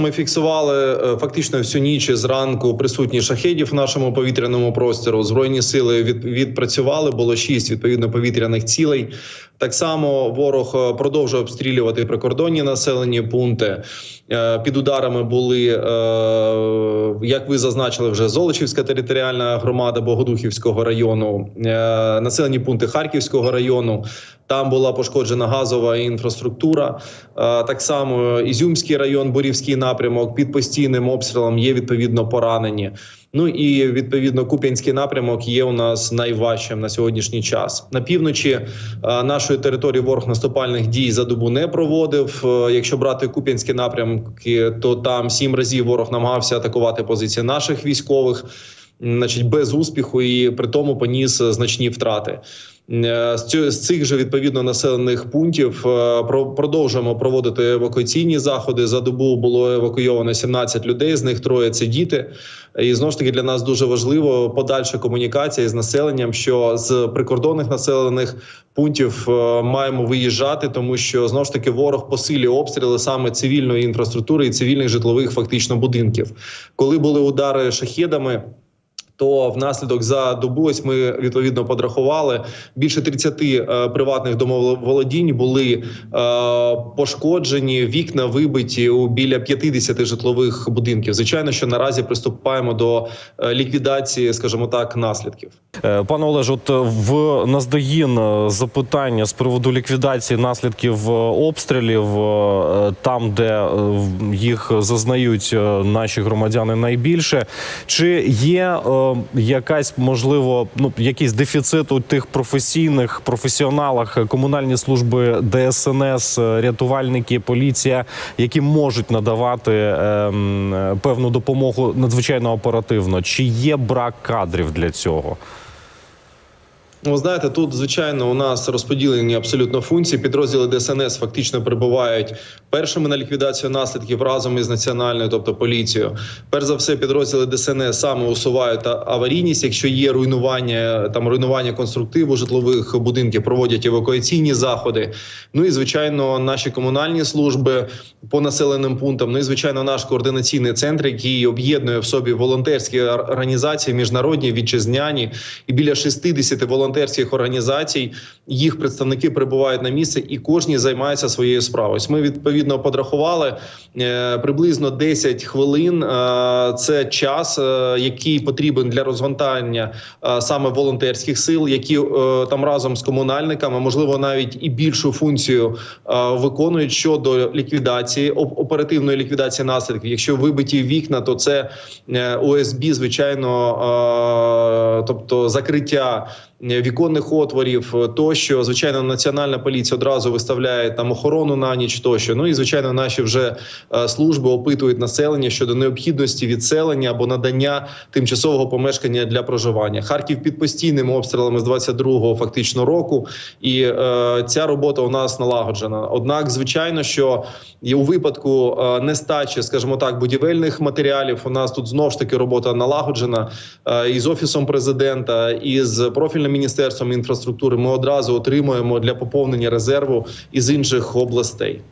Ми фіксували е, фактично всю ніч зранку присутні шахедів в нашому повітряному простору. Збройні сили від, відпрацювали. Було шість відповідно повітряних цілей. Так само ворог е, продовжує обстрілювати прикордонні населені пункти. Е, Під ударами були, е, як ви зазначили, вже Золочівська територіальна громада Богодухівського району, населені пункти Харківського району. Там була пошкоджена газова інфраструктура. Так само Ізюмський район, Борівський напрямок під постійним обстрілом є відповідно поранені. Ну і відповідно Куп'янський напрямок є у нас найважчим на сьогоднішній час. На півночі е, нашої території ворог наступальних дій за добу не проводив. Е, Якщо брати Куп'янські напрямки, то там сім разів ворог намагався атакувати позиції наших військових, значить без успіху, і при тому поніс е, значні втрати. Е, З цих же відповідно населених пунктів е, продовжуємо проводити евакуаційні заходи. За добу було евакуйовано 17 людей. З них троє це діти. І знову ж таки для нас дуже важливо подальша комунікація з населенням, що з прикордонних населених пунктів е, маємо виїжджати, тому що знову ж таки ворог посилює обстріли саме цивільної інфраструктури і цивільних житлових фактично будинків. Коли були удари шахедами. То внаслідок за добу ось ми відповідно подрахували більше 30 е, приватних домоволодінь були е, пошкоджені, вікна вибиті у біля 50 житлових будинків. Звичайно, що наразі приступаємо до е, ліквідації, скажімо так, наслідків. Пане Олеже, от в наздогін запитання з приводу ліквідації наслідків обстрілів там, де їх зазнають наші громадяни найбільше. Чи є якась можливо ну якийсь дефіцит у тих професійних професіоналах е, комунальні служби ДСНС, е, рятувальники, поліція, які можуть надавати ем, певну допомогу надзвичайно оперативно? Чи є брак кадрів для цього? Ну, знаєте, тут звичайно у нас розподілені абсолютно функції. Підрозділи ДСНС фактично прибувають першими на ліквідацію наслідків разом із національною, тобто поліцією. Перш за все, підрозділи ДСНС саме усувають аварійність. Якщо є руйнування, там руйнування конструктиву житлових будинків, проводять евакуаційні заходи. Ну і звичайно, наші комунальні служби по населеним пунктам. Ну і звичайно, наш координаційний центр, який об'єднує в собі волонтерські організації, міжнародні вітчизняні і біля 60 волонтерських організацій. Їх представники прибувають на місце, і кожні займаються своєю справою. Ось Ми відповідно подрахували е, приблизно 10 хвилин. е, Це час, е, який потрібен для розгортання саме волонтерських сил, які там разом з комунальниками, можливо, навіть і більшу функцію виконують щодо ліквідації оп- оперативної ліквідації наслідків. Якщо вибиті вікна, то це ОСБ, звичайно, тобто закриття віконних отворів, е, тощо, звичайно, національна поліція одразу виставляє там охорону на ніч, тощо. Ну і звичайно, наші вже е, служби опитують населення щодо необхідності відселення або надання тимчасового помешкання для проживання. Харків під постійними обстрілами з 22-го фактично року, і е, ця робота у нас налагоджена. Однак, звичайно, що і у випадку е, нестачі, скажімо так, будівельних матеріалів, у нас тут знов ж таки робота налагоджена е, і з офісом президента, і з профільним міністерством інфраструктури. Ми одразу отримуємо для поповнення резерву із інших областей.